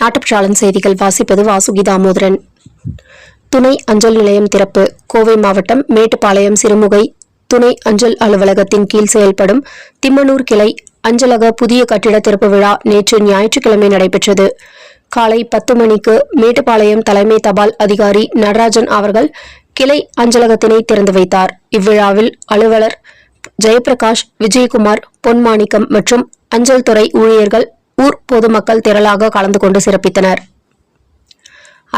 நாட்டுப்பற்றாளன் செய்திகள் வாசிப்பது வாசுகி தாமோதரன் துணை அஞ்சல் நிலையம் திறப்பு. கோவை மாவட்டம் மேட்டுப்பாளையம் சிறுமுகை. துணை அஞ்சல் அலுவலகத்தின் கீழ் செயல்படும் திம்மனூர் கிளை அஞ்சலக புதிய கட்டிட திறப்பு விழா நேற்று ஞாயிற்றுக்கிழமை நடைபெற்றது. காலை பத்து மணிக்கு மேட்டுப்பாளையம் தலைமை தபால் அதிகாரி நடராஜன் அவர்கள் கிளை அஞ்சலகத்தினை திறந்து வைத்தார். இவ்விழாவில் அலுவலர் ஜெயபிரகாஷ் விஜயகுமார் பொன்மாணிக்கம் மற்றும் அஞ்சல் துறை ஊழியர்கள் ஊர் பொதுமக்கள் திரளாக கலந்து கொண்டு சிறப்பித்தனர்.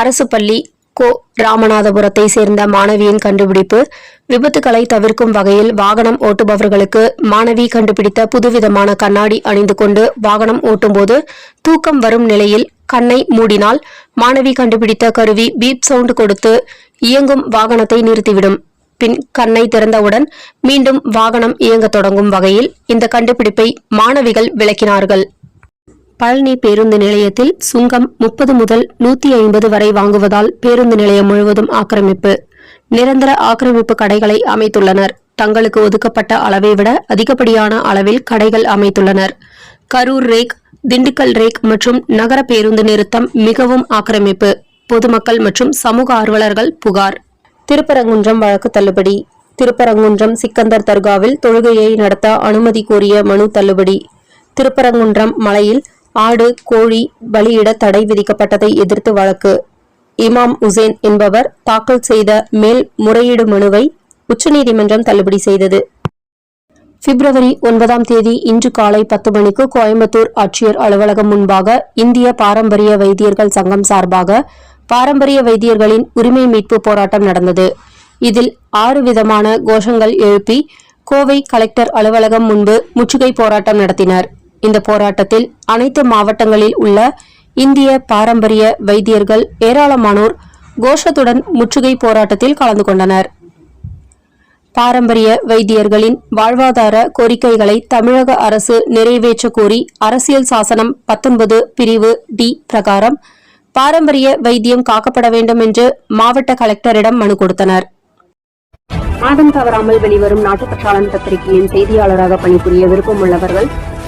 அரசு பள்ளி கோ. ராமநாதபுரத்தை சேர்ந்த மாணவியின் கண்டுபிடிப்பு விபத்துகளை தவிர்க்கும் வகையில் வாகனம் ஓட்டுபவர்களுக்கு மாணவி கண்டுபிடித்த புதுவிதமான கண்ணாடி அணிந்து கொண்டு வாகனம் ஓட்டும்போது தூக்கம் வரும் நிலையில் கண்ணை மூடினால் மாணவி கண்டுபிடித்த கருவி பீப் சவுண்ட் கொடுத்து இயங்கும் வாகனத்தை நிறுத்திவிடும். பின் கண்ணை திறந்தவுடன் மீண்டும் வாகனம் இயங்க தொடங்கும் வகையில் இந்த கண்டுபிடிப்பை மாணவிகள் விளக்கினார்கள். பழனி பேருந்து நிலையத்தில் சுங்கம் முப்பது முதல் நூத்தி ஐம்பது வரை வாங்குவதால் பேருந்து நிலையம் முழுவதும் ஆக்கிரமிப்பு. நிரந்தர ஆக்கிரமிப்பு கடைகளை அமைத்துள்ளனர். தங்களுக்கு ஒதுக்கப்பட்ட அளவை விட அதிகப்படியான அளவில் கடைகள் அமைத்துள்ளனர். கரூர் ரேக் திண்டுக்கல் ரேக் மற்றும் நகர பேருந்து நிறுத்தம் மிகவும் ஆக்கிரமிப்பு. பொதுமக்கள் மற்றும் சமூக ஆர்வலர்கள் புகார். திருப்பரங்குன்றம் வழக்கு தள்ளுபடி. திருப்பரங்குன்றம் சிக்கந்தர் தர்காவில் தொழுகையை நடத்த அனுமதி கோரிய மனு தள்ளுபடி. திருப்பரங்குன்றம் மலையில் ஆடு கோழி பலியிட தடை விதிக்கப்பட்டதை எதிர்த்து வழக்கு. இமாம் உசேன் என்பவர் தாக்கல் செய்த மேல் முறையீடு மனுவை உச்சநீதிமன்றம் தள்ளுபடி செய்தது. பிப்ரவரி ஒன்பதாம் தேதி இன்று காலை பத்து மணிக்கு கோயம்புத்தூர் ஆட்சியர் அலுவலகம் முன்பாக இந்திய பாரம்பரிய வைத்தியர்கள் சங்கம் சார்பாக பாரம்பரிய வைத்தியர்களின் உரிமை மீட்பு போராட்டம் நடந்தது. இதில் ஆறு விதமான கோஷங்கள் எழுப்பி கோவை கலெக்டர் அலுவலகம் முன்பு முற்றுகை போராட்டம் நடத்தினர். இந்த போராட்டத்தில் அனைத்து மாவட்டங்களில் உள்ள இந்திய பாரம்பரிய வைத்தியர்கள் ஏராளமானோர் கோஷத்துடன் முற்றுகை போராட்டத்தில் கலந்து கொண்டனர். பாரம்பரிய வைத்தியர்களின் வாழ்வாதார கோரிக்கைகளை தமிழக அரசு நிறைவேற்ற கோரி அரசியல் சாசனம் பத்தொன்பது பிரிவு டி பிரகாரம் பாரம்பரிய வைத்தியம் காக்கப்பட வேண்டும் என்று மாவட்ட கலெக்டரிடம் மனு கொடுத்தனர். மாதம் தவறாமல் வெளிவரும் நாட்டுப்பற்றாளன் பத்திரிகையின் செய்தியாளராக பணிபுரிய விருப்பமுள்ளவர்கள்